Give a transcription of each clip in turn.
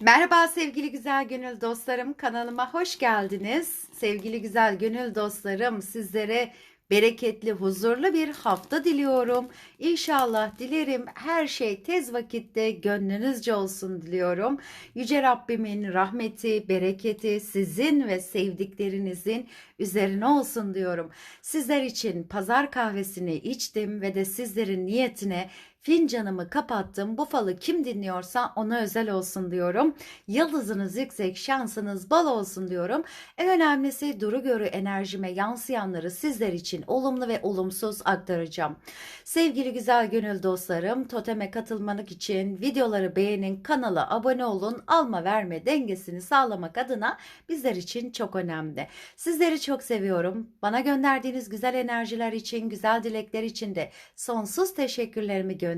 Merhaba sevgili güzel gönül dostlarım kanalıma hoş geldiniz. Sevgili güzel gönül dostlarım sizlere bereketli huzurlu bir hafta diliyorum. İnşallah dilerim her şey tez vakitte gönlünüzce olsun diliyorum. Yüce Rabbimin rahmeti, bereketi sizin ve sevdiklerinizin üzerine olsun diyorum. Sizler için pazar kahvesini içtim ve de sizlerin niyetine Fincanımı kapattım. Bu falı kim dinliyorsa ona özel olsun diyorum. Yıldızınız yüksek, şansınız bol olsun diyorum. En önemlisi duru görü enerjime yansıyanları sizler için olumlu ve olumsuz aktaracağım. Sevgili güzel gönül dostlarım, toteme katılmak için videoları beğenin, kanala abone olun. Alma verme dengesini sağlamak adına bizler için çok önemli. Sizleri çok seviyorum. Bana gönderdiğiniz güzel enerjiler için, güzel dilekler için de sonsuz teşekkürlerimi gönderiyorum.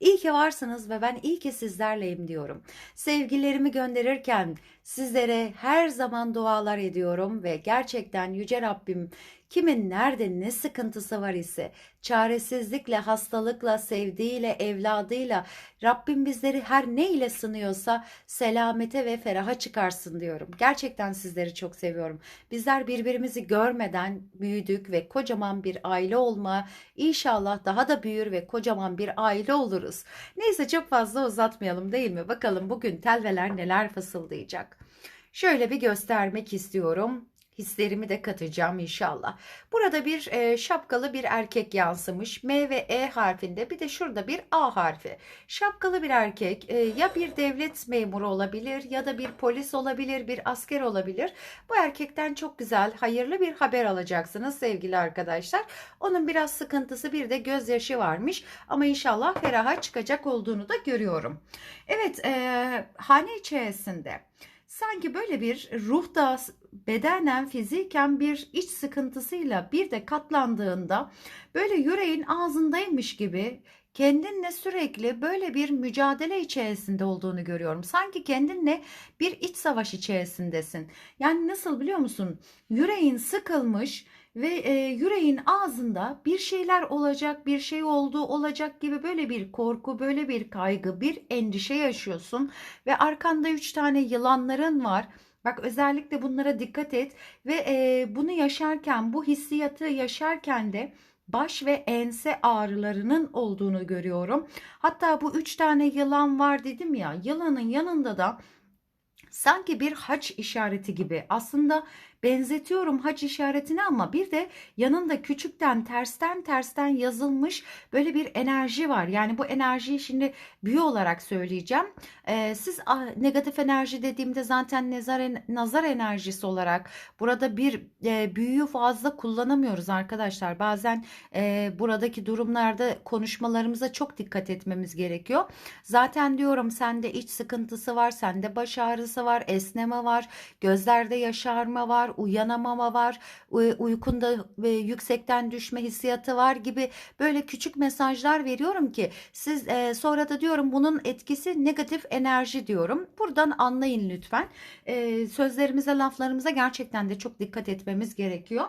İyi ki varsınız ve ben iyi ki sizlerleyim diyorum. Sevgilerimi gönderirken sizlere her zaman dualar ediyorum ve gerçekten Yüce Rabbim kimin nerede ne sıkıntısı var ise çaresizlikle, hastalıkla, sevdiğiyle, evladıyla Rabbim bizleri her ne ile sınıyorsa selamete ve feraha çıkarsın diyorum. Gerçekten sizleri çok seviyorum. Bizler birbirimizi görmeden büyüdük ve kocaman bir aile olma inşallah daha da büyür ve kocaman bir aile oluruz. Neyse çok fazla uzatmayalım değil mi? Bakalım bugün telveler neler fısıldayacak. Şöyle bir göstermek istiyorum. Hislerimi de katacağım inşallah. Burada bir e, şapkalı bir erkek yansımış. M ve E harfinde bir de şurada bir A harfi. Şapkalı bir erkek e, ya bir devlet memuru olabilir ya da bir polis olabilir, bir asker olabilir. Bu erkekten çok güzel, hayırlı bir haber alacaksınız sevgili arkadaşlar. Onun biraz sıkıntısı bir de gözyaşı varmış ama inşallah feraha çıkacak olduğunu da görüyorum. Evet, e, hane içerisinde sanki böyle bir ruhda bedenen fiziken bir iç sıkıntısıyla bir de katlandığında böyle yüreğin ağzındaymış gibi kendinle sürekli böyle bir mücadele içerisinde olduğunu görüyorum. Sanki kendinle bir iç savaş içerisindesin. Yani nasıl biliyor musun? Yüreğin sıkılmış ve e, yüreğin ağzında bir şeyler olacak, bir şey olduğu olacak gibi böyle bir korku, böyle bir kaygı, bir endişe yaşıyorsun ve arkanda üç tane yılanların var. Bak özellikle bunlara dikkat et ve e, bunu yaşarken, bu hissiyatı yaşarken de baş ve ense ağrılarının olduğunu görüyorum. Hatta bu üç tane yılan var dedim ya, yılanın yanında da sanki bir haç işareti gibi. Aslında benzetiyorum haç işaretini ama bir de yanında küçükten tersten tersten yazılmış böyle bir enerji var. Yani bu enerjiyi şimdi büyü olarak söyleyeceğim. Ee, siz ah, negatif enerji dediğimde zaten nazar, nazar enerjisi olarak burada bir e, büyüyü fazla kullanamıyoruz arkadaşlar. Bazen e, buradaki durumlarda konuşmalarımıza çok dikkat etmemiz gerekiyor. Zaten diyorum sende iç sıkıntısı var, sende baş ağrısı var, esneme var, gözlerde yaşarma var, uyanamama var, uykunda yüksekten düşme hissiyatı var gibi böyle küçük mesajlar veriyorum ki siz e, sonra da diyorum bunun etkisi negatif enerji diyorum. Buradan anlayın lütfen. E, sözlerimize, laflarımıza gerçekten de çok dikkat etmemiz gerekiyor.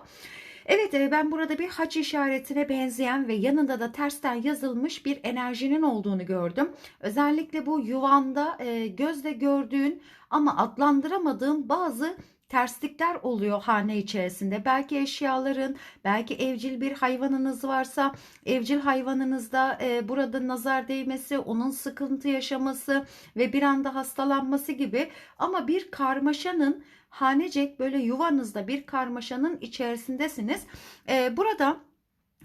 Evet e, ben burada bir haç işaretine benzeyen ve yanında da tersten yazılmış bir enerjinin olduğunu gördüm. Özellikle bu yuvanda gözle gördüğün ama adlandıramadığın bazı terslikler oluyor hane içerisinde. Belki eşyaların, belki evcil bir hayvanınız varsa evcil hayvanınızda e, burada nazar değmesi, onun sıkıntı yaşaması ve bir anda hastalanması gibi ama bir karmaşanın hanecek böyle yuvanızda bir karmaşanın içerisindesiniz. E, burada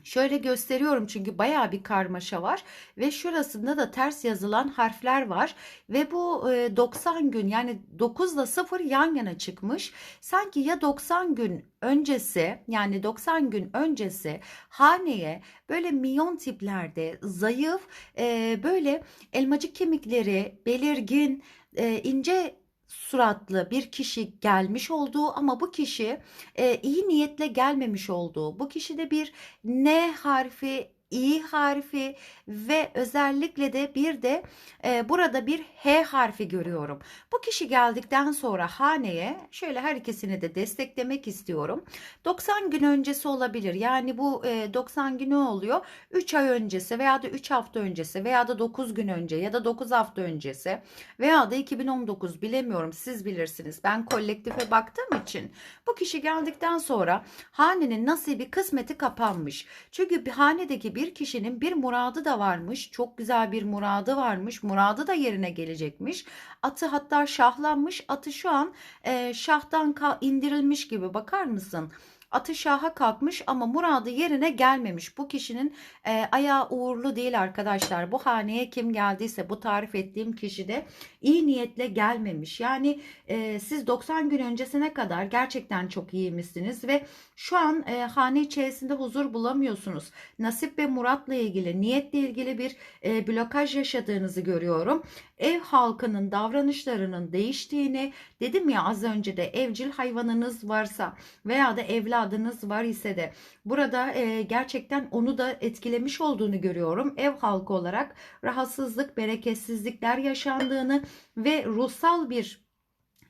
Şöyle gösteriyorum çünkü baya bir karmaşa var ve şurasında da ters yazılan harfler var ve bu 90 gün yani 9 ile 0 yan yana çıkmış. Sanki ya 90 gün öncesi yani 90 gün öncesi haneye böyle milyon tiplerde zayıf böyle elmacık kemikleri belirgin ince suratlı bir kişi gelmiş olduğu ama bu kişi e, iyi niyetle gelmemiş olduğu, bu kişide bir N harfi i harfi ve özellikle de bir de e, burada bir h harfi görüyorum. Bu kişi geldikten sonra haneye şöyle her ikisini de desteklemek istiyorum. 90 gün öncesi olabilir. Yani bu e, 90 günü oluyor. 3 ay öncesi veya da 3 hafta öncesi veya da 9 gün önce ya da 9 hafta öncesi veya da 2019 bilemiyorum siz bilirsiniz. Ben kolektife baktığım için bu kişi geldikten sonra hanenin nasibi kısmeti kapanmış. Çünkü bir hanedeki bir kişinin bir muradı da varmış. Çok güzel bir muradı varmış. Muradı da yerine gelecekmiş. Atı hatta şahlanmış. Atı şu an e, şahtan indirilmiş gibi bakar mısın? Atı şaha kalkmış ama muradı yerine gelmemiş. Bu kişinin e, ayağı uğurlu değil arkadaşlar. Bu haneye kim geldiyse bu tarif ettiğim kişi de iyi niyetle gelmemiş. Yani e, siz 90 gün öncesine kadar gerçekten çok iyiymişsiniz ve şu an e, hane içerisinde huzur bulamıyorsunuz. Nasip ve muratla ilgili, niyetle ilgili bir e, blokaj yaşadığınızı görüyorum. Ev halkının davranışlarının değiştiğini dedim ya az önce de evcil hayvanınız varsa veya da evladınız var ise de burada e, gerçekten onu da etkilemiş olduğunu görüyorum. Ev halkı olarak rahatsızlık, bereketsizlikler yaşandığını ve ruhsal bir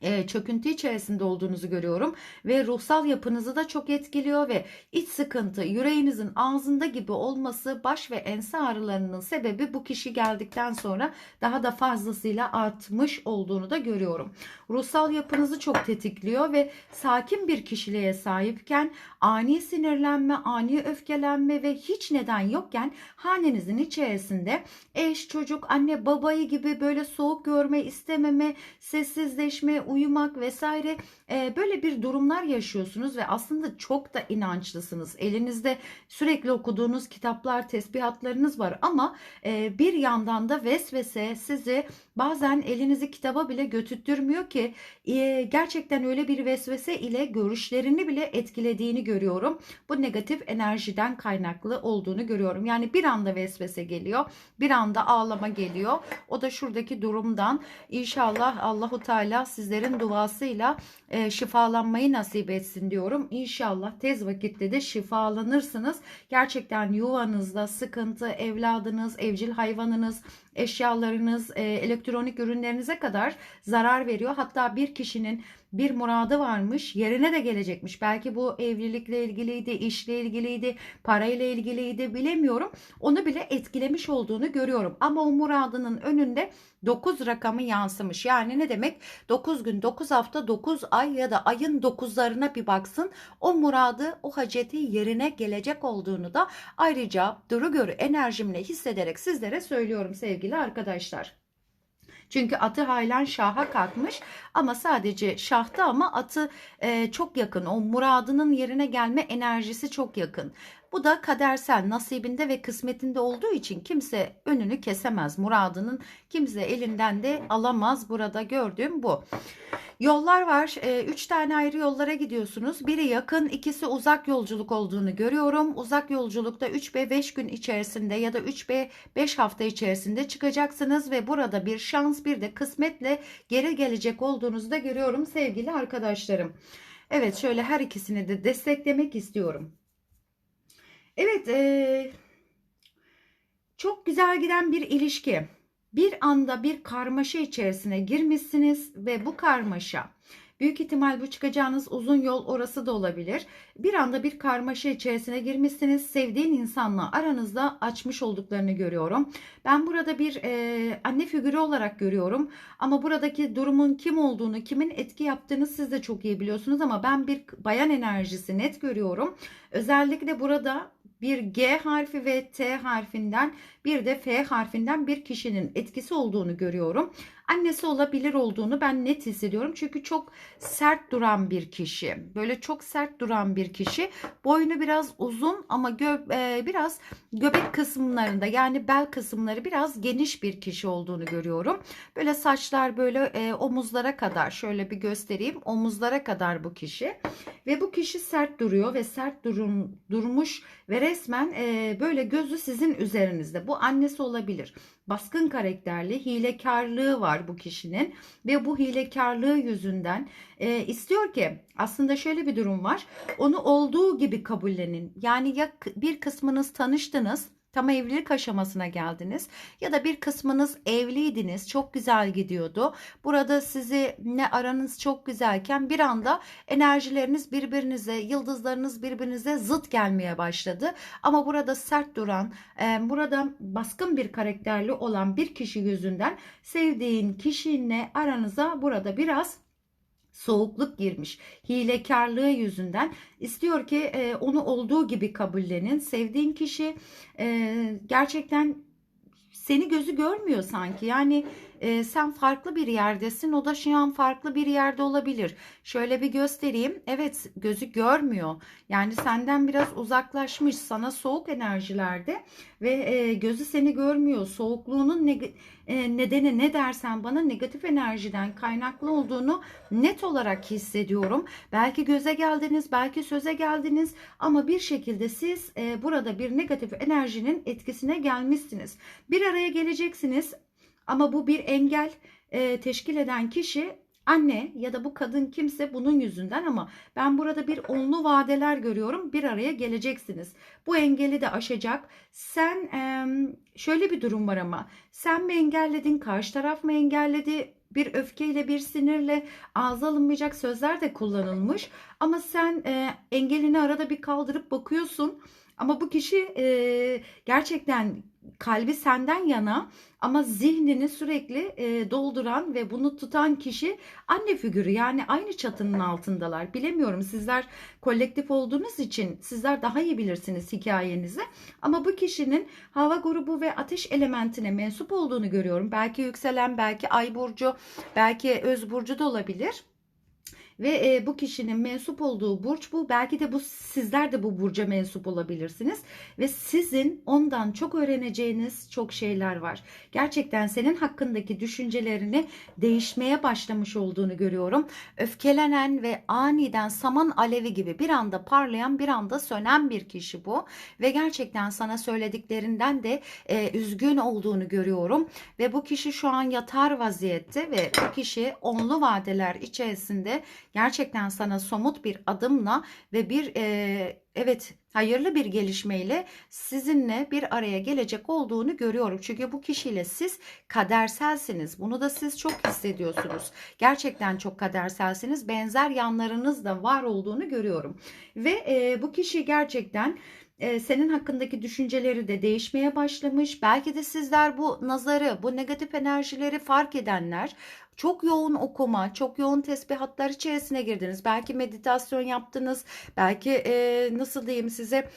e, çöküntü içerisinde olduğunuzu görüyorum ve ruhsal yapınızı da çok etkiliyor ve iç sıkıntı yüreğinizin ağzında gibi olması baş ve ense ağrılarının sebebi bu kişi geldikten sonra daha da fazlasıyla artmış olduğunu da görüyorum. Ruhsal yapınızı çok tetikliyor ve sakin bir kişiliğe sahipken ani sinirlenme, ani öfkelenme ve hiç neden yokken hanenizin içerisinde eş, çocuk, anne, babayı gibi böyle soğuk görme, istememe, sessizleşme, uyumak vesaire e, böyle bir durumlar yaşıyorsunuz ve aslında çok da inançlısınız. Elinizde sürekli okuduğunuz kitaplar, tesbihatlarınız var ama e, bir yandan da vesvese sizi bazen elinizi kitaba bile götürtmüyor ki e, gerçekten öyle bir vesvese ile görüşlerini bile etkilediğini görüyorum. Bu negatif enerjiden kaynaklı olduğunu görüyorum. Yani bir anda vesvese geliyor, bir anda ağlama geliyor. O da şuradaki durumdan inşallah Allahu Teala sizlerin duasıyla e, şifalanmayı nasip etsin diyorum. İnşallah tez vakitte de şifalanırsınız. Gerçekten yuvanızda sıkıntı, evladınız, evcil hayvanınız, eşyalarınız, e, elektronik ürünlerinize kadar zarar veriyor. Hatta bir kişinin bir muradı varmış yerine de gelecekmiş. Belki bu evlilikle ilgiliydi, işle ilgiliydi, parayla ilgiliydi bilemiyorum. Onu bile etkilemiş olduğunu görüyorum. Ama o muradının önünde 9 rakamı yansımış. Yani ne demek? 9 gün, 9 hafta, 9 ay ya da ayın 9'larına bir baksın. O muradı, o haceti yerine gelecek olduğunu da ayrıca duru görü enerjimle hissederek sizlere söylüyorum sevgili arkadaşlar. Çünkü atı halen şaha kalkmış ama sadece şahta ama atı e, çok yakın. O muradının yerine gelme enerjisi çok yakın. Bu da kadersel nasibinde ve kısmetinde olduğu için kimse önünü kesemez. Muradının kimse elinden de alamaz. Burada gördüğüm bu. Yollar var. E, üç tane ayrı yollara gidiyorsunuz. Biri yakın, ikisi uzak yolculuk olduğunu görüyorum. Uzak yolculukta 3 ve 5 gün içerisinde ya da 3 ve 5 hafta içerisinde çıkacaksınız ve burada bir şans bir de kısmetle geri gelecek olduğunuzu da görüyorum sevgili arkadaşlarım. Evet şöyle her ikisini de desteklemek istiyorum. Evet, e, çok güzel giden bir ilişki. Bir anda bir karmaşa içerisine girmişsiniz ve bu karmaşa Büyük ihtimal bu çıkacağınız uzun yol orası da olabilir. Bir anda bir karmaşa içerisine girmişsiniz. Sevdiğin insanla aranızda açmış olduklarını görüyorum. Ben burada bir e, anne figürü olarak görüyorum. Ama buradaki durumun kim olduğunu, kimin etki yaptığını siz de çok iyi biliyorsunuz. Ama ben bir bayan enerjisi net görüyorum. Özellikle burada bir G harfi ve T harfinden bir de F harfinden bir kişinin etkisi olduğunu görüyorum annesi olabilir olduğunu ben net hissediyorum. Çünkü çok sert duran bir kişi. Böyle çok sert duran bir kişi. Boynu biraz uzun ama gö e, biraz göbek kısımlarında yani bel kısımları biraz geniş bir kişi olduğunu görüyorum. Böyle saçlar böyle e, omuzlara kadar şöyle bir göstereyim. Omuzlara kadar bu kişi. Ve bu kişi sert duruyor ve sert durum, durmuş ve resmen e, böyle gözü sizin üzerinizde. Bu annesi olabilir baskın karakterli, hilekarlığı var bu kişinin ve bu hilekarlığı yüzünden e, istiyor ki aslında şöyle bir durum var. Onu olduğu gibi kabullenin. Yani ya bir kısmınız tanıştınız, tam evlilik aşamasına geldiniz ya da bir kısmınız evliydiniz çok güzel gidiyordu. Burada sizi ne aranız çok güzelken bir anda enerjileriniz birbirinize yıldızlarınız birbirinize zıt gelmeye başladı. Ama burada sert duran e, burada baskın bir karakterli olan bir kişi yüzünden sevdiğin kişinle aranıza burada biraz soğukluk girmiş. Hilekarlığı yüzünden istiyor ki e, onu olduğu gibi kabullenin. Sevdiğin kişi e, gerçekten seni gözü görmüyor sanki. Yani e, sen farklı bir yerdesin. O da şu an farklı bir yerde olabilir. Şöyle bir göstereyim. Evet gözü görmüyor. Yani senden biraz uzaklaşmış. Sana soğuk enerjilerde ve e, gözü seni görmüyor. Soğukluğunun neg- e, nedeni ne dersen bana negatif enerjiden kaynaklı olduğunu net olarak hissediyorum. Belki göze geldiniz, belki söze geldiniz ama bir şekilde siz e, burada bir negatif enerjinin etkisine gelmişsiniz. Bir araya geleceksiniz ama bu bir engel e, teşkil eden kişi anne ya da bu kadın kimse bunun yüzünden ama ben burada bir onlu vadeler görüyorum. Bir araya geleceksiniz. Bu engeli de aşacak. Sen şöyle bir durum var ama sen mi engelledin, karşı taraf mı engelledi? Bir öfkeyle, bir sinirle ağza alınmayacak sözler de kullanılmış. Ama sen e, engelini arada bir kaldırıp bakıyorsun. Ama bu kişi e, gerçekten kalbi senden yana ama zihnini sürekli e, dolduran ve bunu tutan kişi anne figürü yani aynı çatının altındalar. Bilemiyorum sizler kolektif olduğunuz için sizler daha iyi bilirsiniz hikayenizi. Ama bu kişinin hava grubu ve ateş elementine mensup olduğunu görüyorum. Belki yükselen, belki ay burcu, belki öz burcu da olabilir. Ve e, bu kişinin mensup olduğu burç bu. Belki de bu sizler de bu burca mensup olabilirsiniz. Ve sizin ondan çok öğreneceğiniz çok şeyler var. Gerçekten senin hakkındaki düşüncelerini değişmeye başlamış olduğunu görüyorum. Öfkelenen ve aniden saman alevi gibi bir anda parlayan bir anda sönen bir kişi bu. Ve gerçekten sana söylediklerinden de e, üzgün olduğunu görüyorum. Ve bu kişi şu an yatar vaziyette ve bu kişi onlu vadeler içerisinde gerçekten sana somut bir adımla ve bir e, evet hayırlı bir gelişmeyle sizinle bir araya gelecek olduğunu görüyorum. Çünkü bu kişiyle siz kaderselsiniz. Bunu da siz çok hissediyorsunuz. Gerçekten çok kaderselsiniz. Benzer yanlarınız da var olduğunu görüyorum. Ve e, bu kişi gerçekten e, senin hakkındaki düşünceleri de değişmeye başlamış. Belki de sizler bu nazarı, bu negatif enerjileri fark edenler çok yoğun okuma, çok yoğun tesbihatlar içerisine girdiniz. Belki meditasyon yaptınız, belki e, nasıl diyeyim size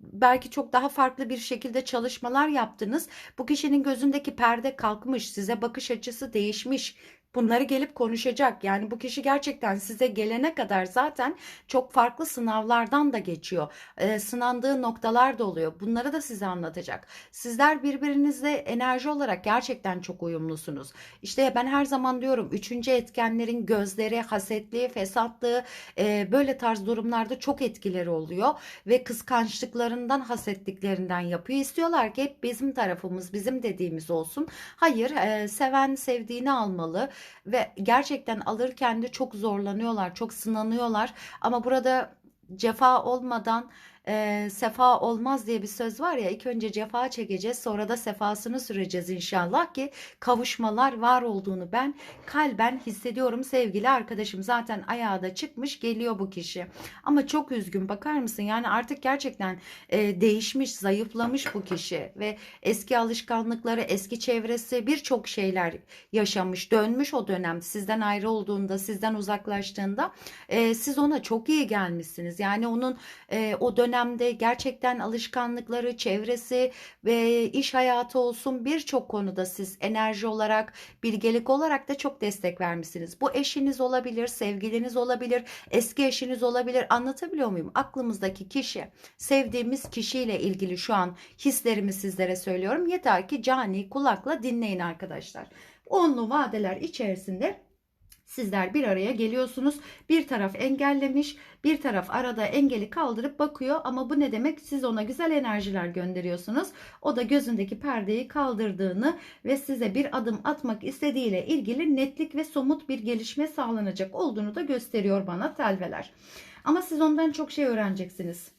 belki çok daha farklı bir şekilde çalışmalar yaptınız. Bu kişinin gözündeki perde kalkmış, size bakış açısı değişmiş. Bunları gelip konuşacak. Yani bu kişi gerçekten size gelene kadar zaten çok farklı sınavlardan da geçiyor. E, sınandığı noktalar da oluyor. Bunları da size anlatacak. Sizler birbirinizle enerji olarak gerçekten çok uyumlusunuz. İşte ben her zaman diyorum üçüncü etkenlerin gözleri, hasetliği, fesatlığı e, böyle tarz durumlarda çok etkileri oluyor. Ve kıskançlıklarından, hasetliklerinden yapıyor. İstiyorlar ki hep bizim tarafımız, bizim dediğimiz olsun. Hayır, e, seven sevdiğini almalı ve gerçekten alırken de çok zorlanıyorlar, çok sınanıyorlar. Ama burada cefa olmadan e, sefa olmaz diye bir söz var ya ilk önce cefa çekeceğiz sonra da sefasını süreceğiz inşallah ki kavuşmalar var olduğunu ben kalben hissediyorum. Sevgili arkadaşım zaten ayağa da çıkmış geliyor bu kişi. Ama çok üzgün bakar mısın? Yani artık gerçekten e, değişmiş zayıflamış bu kişi ve eski alışkanlıkları eski çevresi birçok şeyler yaşamış dönmüş o dönem. Sizden ayrı olduğunda sizden uzaklaştığında e, siz ona çok iyi gelmişsiniz. Yani onun e, o dönem dönemde gerçekten alışkanlıkları, çevresi ve iş hayatı olsun birçok konuda siz enerji olarak, bilgelik olarak da çok destek vermişsiniz. Bu eşiniz olabilir, sevgiliniz olabilir, eski eşiniz olabilir. Anlatabiliyor muyum? Aklımızdaki kişi, sevdiğimiz kişiyle ilgili şu an hislerimi sizlere söylüyorum. Yeter ki cani kulakla dinleyin arkadaşlar. Onlu vadeler içerisinde Sizler bir araya geliyorsunuz. Bir taraf engellemiş, bir taraf arada engeli kaldırıp bakıyor ama bu ne demek? Siz ona güzel enerjiler gönderiyorsunuz. O da gözündeki perdeyi kaldırdığını ve size bir adım atmak istediğiyle ilgili netlik ve somut bir gelişme sağlanacak olduğunu da gösteriyor bana telveler. Ama siz ondan çok şey öğreneceksiniz.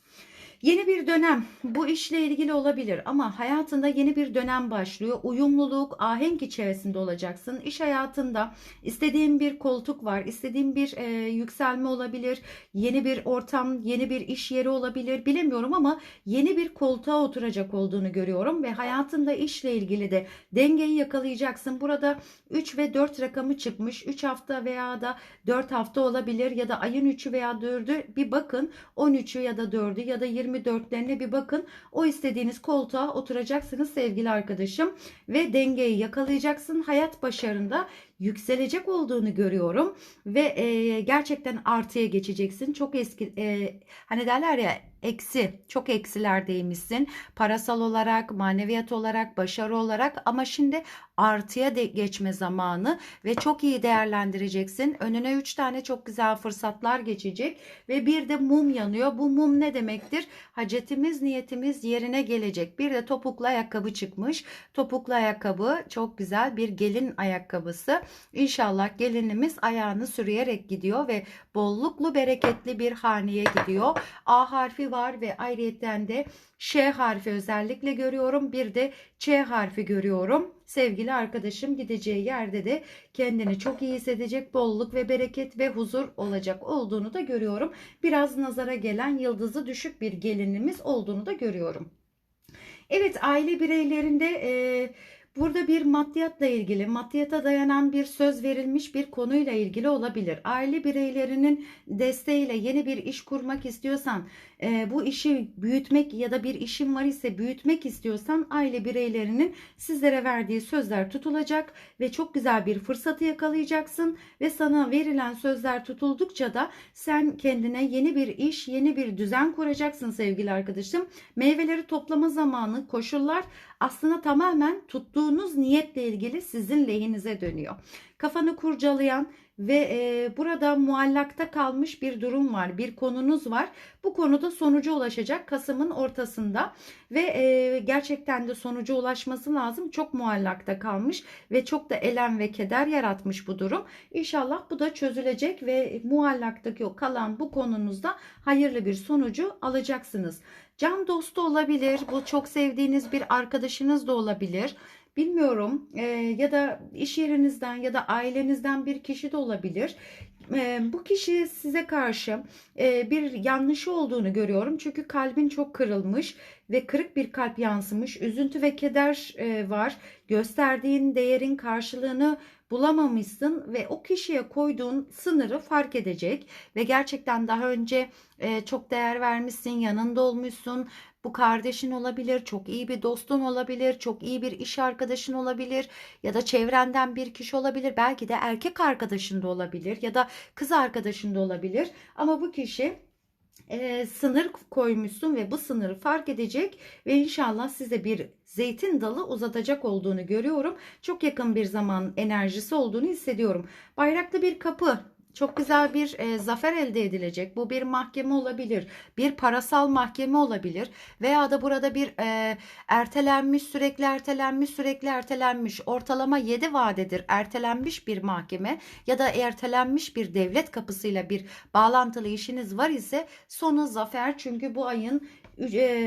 Yeni bir dönem bu işle ilgili olabilir ama hayatında yeni bir dönem başlıyor. Uyumluluk, ahenk içerisinde olacaksın. İş hayatında istediğin bir koltuk var, istediğin bir e, yükselme olabilir, yeni bir ortam, yeni bir iş yeri olabilir bilemiyorum ama yeni bir koltuğa oturacak olduğunu görüyorum ve hayatında işle ilgili de dengeyi yakalayacaksın. Burada 3 ve 4 rakamı çıkmış. 3 hafta veya da 4 hafta olabilir ya da ayın 3'ü veya 4'ü bir bakın. 13'ü ya da 4'ü ya da 24'lerine bir bakın. O istediğiniz koltuğa oturacaksınız sevgili arkadaşım ve dengeyi yakalayacaksın. Hayat başarında yükselecek olduğunu görüyorum ve e, gerçekten artıya geçeceksin. Çok eski e, hani derler ya eksi çok eksilerdeymişsin parasal olarak maneviyat olarak başarı olarak ama şimdi artıya de geçme zamanı ve çok iyi değerlendireceksin. Önüne 3 tane çok güzel fırsatlar geçecek ve bir de mum yanıyor. Bu mum ne demektir? Hacetimiz, niyetimiz yerine gelecek. Bir de topuklu ayakkabı çıkmış. Topuklu ayakkabı çok güzel bir gelin ayakkabısı. İnşallah gelinimiz ayağını sürüyerek gidiyor ve bolluklu bereketli bir haneye gidiyor. A harfi var ve ayrıyetten de Ş harfi özellikle görüyorum. Bir de Ç harfi görüyorum. Sevgili arkadaşım gideceği yerde de kendini çok iyi hissedecek bolluk ve bereket ve huzur olacak olduğunu da görüyorum. Biraz nazara gelen yıldızı düşük bir gelinimiz olduğunu da görüyorum. Evet aile bireylerinde e, burada bir maddiyatla ilgili maddiyata dayanan bir söz verilmiş bir konuyla ilgili olabilir. Aile bireylerinin desteğiyle yeni bir iş kurmak istiyorsan e, bu işi büyütmek ya da bir işin var ise büyütmek istiyorsan aile bireylerinin sizlere verdiği sözler tutulacak ve çok güzel bir fırsatı yakalayacaksın ve sana verilen sözler tutuldukça da sen kendine yeni bir iş, yeni bir düzen kuracaksın sevgili arkadaşım. Meyveleri toplama zamanı, koşullar aslında tamamen tuttuğunuz niyetle ilgili sizin lehinize dönüyor. Kafanı kurcalayan ve e, burada muallakta kalmış bir durum var, bir konunuz var. Bu konuda sonuca ulaşacak Kasım'ın ortasında ve e, gerçekten de sonuca ulaşması lazım. Çok muallakta kalmış ve çok da elem ve keder yaratmış bu durum. İnşallah bu da çözülecek ve muallaktaki o kalan bu konunuzda hayırlı bir sonucu alacaksınız. Can dostu olabilir, bu çok sevdiğiniz bir arkadaşınız da olabilir bilmiyorum e, ya da iş yerinizden ya da ailenizden bir kişi de olabilir. E, bu kişi size karşı e, bir yanlışı olduğunu görüyorum. Çünkü kalbin çok kırılmış ve kırık bir kalp yansımış. Üzüntü ve keder e, var. Gösterdiğin değerin karşılığını bulamamışsın ve o kişiye koyduğun sınırı fark edecek ve gerçekten daha önce e, çok değer vermişsin, yanında olmuşsun. Bu kardeşin olabilir, çok iyi bir dostun olabilir, çok iyi bir iş arkadaşın olabilir ya da çevrenden bir kişi olabilir. Belki de erkek arkadaşın da olabilir ya da kız arkadaşın da olabilir. Ama bu kişi e, sınır koymuşsun ve bu sınırı fark edecek ve inşallah size bir zeytin dalı uzatacak olduğunu görüyorum. Çok yakın bir zaman enerjisi olduğunu hissediyorum. Bayraklı bir kapı çok güzel bir e, zafer elde edilecek. Bu bir mahkeme olabilir, bir parasal mahkeme olabilir veya da burada bir e, ertelenmiş, sürekli ertelenmiş, sürekli ertelenmiş, ortalama 7 vadedir ertelenmiş bir mahkeme ya da ertelenmiş bir devlet kapısıyla bir bağlantılı işiniz var ise sonu zafer çünkü bu ayın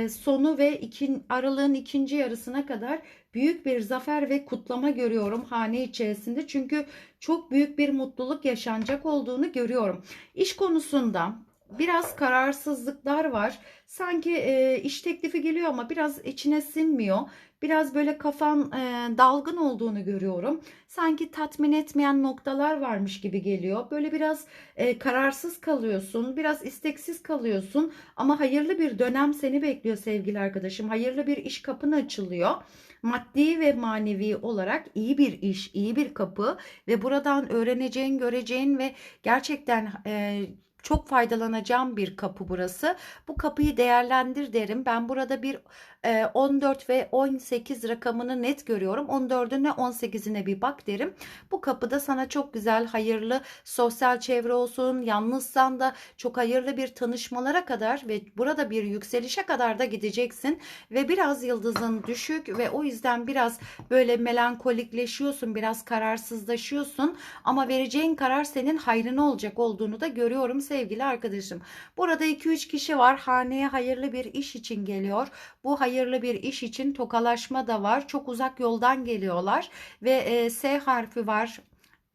sonu ve iki, aralığın ikinci yarısına kadar büyük bir zafer ve kutlama görüyorum hane içerisinde. Çünkü çok büyük bir mutluluk yaşanacak olduğunu görüyorum. İş konusunda biraz kararsızlıklar var. Sanki e, iş teklifi geliyor ama biraz içine sinmiyor. Biraz böyle kafan e, dalgın olduğunu görüyorum. Sanki tatmin etmeyen noktalar varmış gibi geliyor. Böyle biraz e, kararsız kalıyorsun, biraz isteksiz kalıyorsun. Ama hayırlı bir dönem seni bekliyor sevgili arkadaşım. Hayırlı bir iş kapın açılıyor maddi ve manevi olarak iyi bir iş, iyi bir kapı ve buradan öğreneceğin, göreceğin ve gerçekten e, çok faydalanacağım bir kapı burası. Bu kapıyı değerlendir derim. Ben burada bir e, 14 ve 18 rakamını net görüyorum. 14'üne 18'ine bir bak derim. Bu kapıda sana çok güzel, hayırlı sosyal çevre olsun, yalnızsan da çok hayırlı bir tanışmalara kadar ve burada bir yükselişe kadar da gideceksin ve biraz yıldızın düşük ve o yüzden biraz böyle melankolikleşiyorsun, biraz kararsızlaşıyorsun ama vereceğin karar senin hayrına olacak olduğunu da görüyorum sevgili arkadaşım. Burada 2-3 kişi var. Haneye hayırlı bir iş için geliyor. Bu hayırlı bir iş için tokalaşma da var. Çok uzak yoldan geliyorlar ve e, S harfi var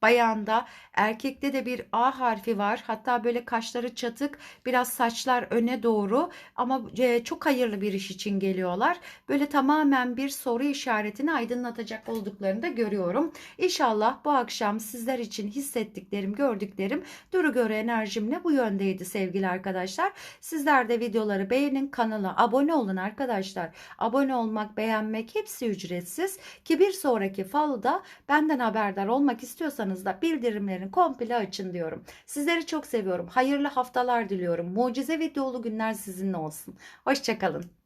bayanda, erkekte de bir A harfi var. Hatta böyle kaşları çatık, biraz saçlar öne doğru ama e, çok hayırlı bir iş için geliyorlar. Böyle tamamen bir soru işaretini aydınlatacak olduklarını da görüyorum. İnşallah bu akşam sizler için hissettiklerim, gördüklerim duru göre enerjimle bu yöndeydi sevgili arkadaşlar. Sizler de videoları beğenin, kanala abone olun arkadaşlar. Abone olmak, beğenmek hepsi ücretsiz. Ki bir sonraki falda benden haberdar olmak istiyorsanız da bildirimlerini komple açın diyorum. Sizleri çok seviyorum. Hayırlı haftalar diliyorum. Mucize ve dolu günler sizinle olsun. Hoşçakalın.